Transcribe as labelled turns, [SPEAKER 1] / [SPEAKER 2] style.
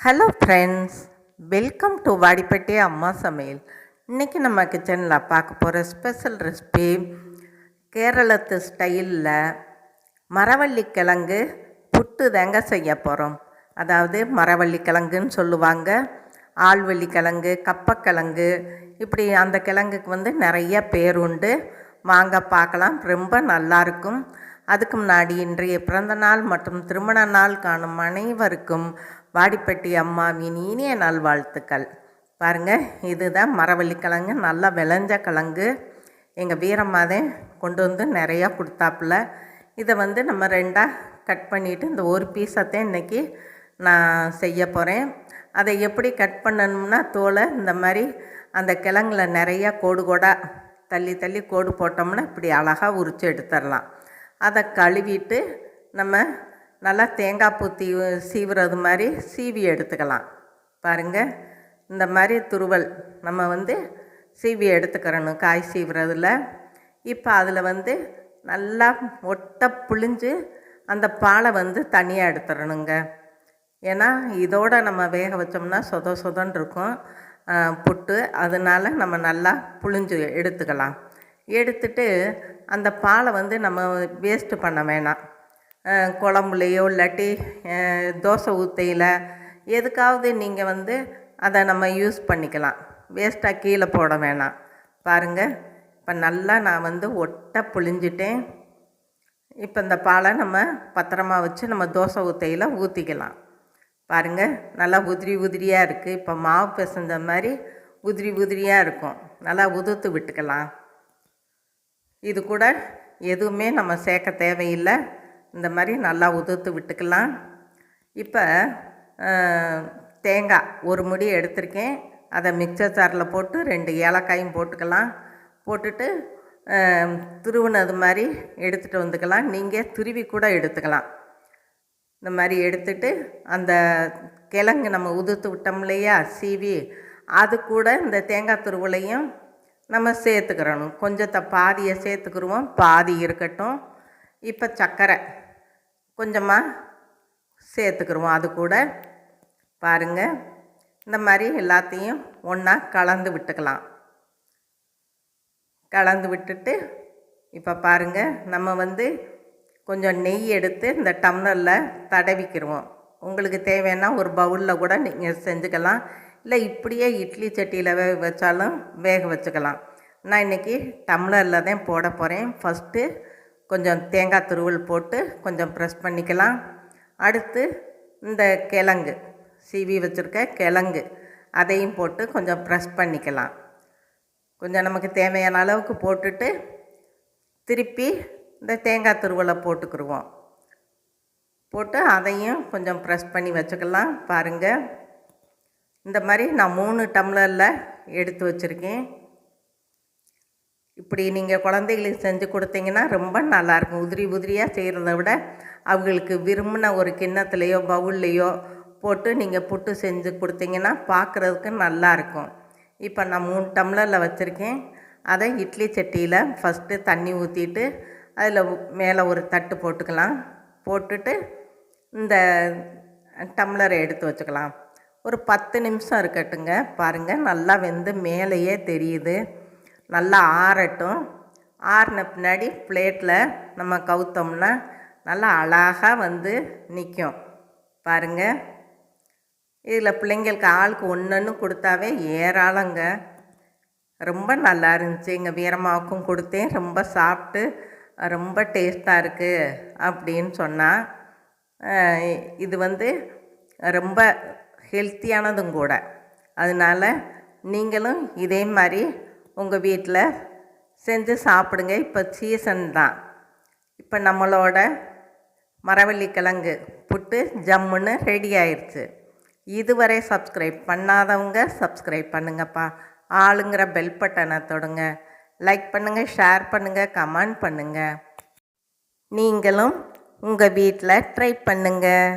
[SPEAKER 1] Hello friends welcome to Vadipatti அம்மா சமையல் இன்றைக்கி நம்ம கிச்சனில் பார்க்க போகிற ஸ்பெஷல் ரெசிபி கேரளத்து ஸ்டைலில் மரவள்ளி கிழங்கு புட்டு தாங்க செய்ய போகிறோம் அதாவது மரவள்ளி கிழங்குன்னு சொல்லுவாங்க. ஆள்வள்ளி கிழங்கு கப்பக்கிழங்கு இப்படி அந்த கிழங்குக்கு வந்து நிறைய பேர் உண்டு. வாங்க பார்க்கலாம். ரொம்ப நல்லாயிருக்கும் அதுக்கு முன்னாடி இன்றைய பிறந்த நாள் மற்றும் திருமண நாள் காணும் அனைவருக்கும் வாடிப்பட்டி அம்மாவின் இனிய நல்வாழ்த்துக்கள். பாருங்கள் இதுதான் மரவள்ளி கிழங்கு நல்லா விளைஞ்ச கிழங்கு. எங்கள் வீரமாதே கொண்டு வந்து நிறையா கொடுத்தாப்புல. இதை வந்து நம்ம ரெண்டாக கட் பண்ணிவிட்டு இந்த ஒரு பீஸத்தையும் இன்றைக்கி நான் செய்ய போகிறேன் அதை எப்படி கட் பண்ணணும்னா தோலை இந்த மாதிரி அந்த கிழங்குல நிறையா கோடு கோடாக தள்ளி தள்ளி கோடு போட்டோம்னா இப்படி அழகாக உரித்து எடுத்துடலாம். அதை கழுவிட்டு நம்ம நல்லா தேங்காய் பூத்தி சீவுறது மாதிரி சீவி எடுத்துக்கலாம். பாருங்கள் இந்த மாதிரி துருவல் நம்ம வந்து சீவி எடுத்துக்கிறணும் காய் சீவுறதில். இப்போ அதில் வந்து நல்லா ஒட்டை புழிஞ்சு அந்த பாலை வந்து தனியாக எடுத்துடணுங்க ஏன்னா இதோட நம்ம வேக வச்சோம்னா சொத சொதன்னு இருக்கும். புட்டு அதனால் நம்ம நல்லா புழிஞ்சு எடுத்துக்கலாம். எடுத்துட்டு அந்த பாலை வந்து நம்ம வேஸ்ட்டு பண்ண வேணாம். குழம்புலையோ இல்லாட்டி தோசை ஊற்றையில் எதுக்காவது நீங்கள் வந்து அதை நம்ம யூஸ் பண்ணிக்கலாம். வேஸ்ட்டாக கீழே போட வேணாம். பாருங்கள் இப்போ நல்லா நான் வந்து ஒட்டை புழிஞ்சிட்டேன். இப்போ இந்த பாலை நம்ம பத்திரமா வச்சு நம்ம தோசை ஊற்றையில் ஊற்றிக்கலாம் பாருங்கள் நல்லா உதிரி உதிரியாக இருக்குது இப்போ மாவு பிசைஞ்ச மாதிரி உதிரி உதிரியாக இருக்கும். நல்லா உதுத்து விட்டுக்கலாம். இது கூட எதுவுமே நம்ம சேர்க்க தேவையில்லை. இந்த மாதிரி நல்லா உதுத்து விட்டுக்கலாம். இப்போ தேங்காய் ஒரு முடி எடுத்திருக்கேன். அதை மிக்சர் ஜாரில் போட்டு ரெண்டு ஏலக்காயும் போட்டுக்கலாம். போட்டுட்டு துருவினது மாதிரி எடுத்துகிட்டு வந்துக்கலாம். நீங்கள் துருவி கூட எடுத்துக்கலாம். இந்த மாதிரி எடுத்துட்டு அந்த கிழங்கு நம்ம உதுத்து விட்டோம் இல்லையா சீவி அது கூட இந்த தேங்காய் துருவலையும் நம்ம சேர்த்துக்கிறணும். கொஞ்சத்தை பாதியை சேர்த்துக்கிருவோம். பாதி இருக்கட்டும். இப்போ சர்க்கரை கொஞ்சமாக சேர்த்துக்கிருவோம். அது கூட பாருங்கள் இந்த மாதிரி எல்லாத்தையும் ஒன்றா கலந்து விட்டுக்கலாம். கலந்து விட்டுட்டு இப்போ பாருங்கள் நம்ம வந்து கொஞ்சம் நெய் எடுத்து இந்த டம்ளரில் தடவிக்கிடுவோம் உங்களுக்கு தேவைன்னா ஒரு பவுலில் கூட நீங்கள் செஞ்சுக்கலாம். இல்லை இப்படியே இட்லி சட்டியில் வேக வச்சாலும் வேக வச்சுக்கலாம். நான் இன்றைக்கி டம்ளரில் தான் போட போகிறேன் ஃபஸ்ட்டு கொஞ்சம் தேங்காய் துருவல் போட்டு கொஞ்சம் ப்ரெஸ் பண்ணிக்கலாம். அடுத்து இந்த கிழங்கு சீவி வச்சுருக்க கிழங்கு அதையும் போட்டு கொஞ்சம் ப்ரெஸ் பண்ணிக்கலாம். கொஞ்சம் நமக்கு தேவையான அளவுக்கு போட்டுட்டு திருப்பி இந்த தேங்காய் துருவலை போட்டுக்கிடுவோம் போட்டு அதையும் கொஞ்சம் ப்ரெஸ் பண்ணி வச்சுக்கலாம். பாருங்கள் இந்த மாதிரி நான் மூணு டம்ளரில் எடுத்து வச்சுருக்கேன். இப்படி நீங்கள் குழந்தைகளுக்கு செஞ்சு கொடுத்தீங்கன்னா ரொம்ப நல்லாயிருக்கும் உதிரி உதிரியாக செய்கிறத விட அவங்களுக்கு விரும்பின ஒரு கிண்ணத்துலேயோ பவுல்லையோ போட்டு நீங்கள் புட்டு செஞ்சு கொடுத்தீங்கன்னா பார்க்குறதுக்கு நல்லாயிருக்கும் இப்போ நான் மூணு டம்ளரில் வச்சுருக்கேன். அதை இட்லி சட்டியில் ஃபஸ்ட்டு தண்ணி ஊற்றிட்டு அதில் மேலே ஒரு தட்டு போட்டுக்கலாம். போட்டுட்டு இந்த டம்ளரை எடுத்து வச்சுக்கலாம். ஒரு பத்து நிமிஷம் இருக்கட்டுங்க. பாருங்கள் நல்லா வெந்து மேலேயே தெரியுது. நல்லா ஆறட்டும். ஆறின பின்னாடி பிளேட்டில் நம்ம கவுத்தோம்னா நல்லா அழகாக வந்து நிற்கும் பாருங்கள் இதில் பிள்ளைங்களுக்கு ஆளுக்கு ஒன்றுன்னு கொடுத்தாவே ஏராளங்க. ரொம்ப நல்லா இருந்துச்சு. எங்கள் வீரமாவுக்கும் கொடுத்தேன். ரொம்ப சாப்பிட்டு ரொம்ப டேஸ்ட்டாக இருக்குது அப்படின்னு சொன்னால் இது வந்து ரொம்ப ஹெல்த்தியானதும் கூட. அதனால் நீங்களும் இதே மாதிரி உங்கள் வீட்டில் செஞ்சு சாப்பிடுங்க. இப்போ சீசன் தான். இப்போ நம்மளோட மரவள்ளி கிழங்கு புட்டு ஜம்முன்னு ரெடி ஆயிடுச்சு இதுவரை சப்ஸ்கிரைப் பண்ணாதவங்க சப்ஸ்கிரைப் பண்ணுங்கப்பா. ஆளுங்கிற பெல் பட்டனை தொடுங்க. லைக் பண்ணுங்கள் ஷேர் பண்ணுங்கள் கமெண்ட் பண்ணுங்கள் நீங்களும் உங்கள் வீட்டில் ட்ரை பண்ணுங்கள்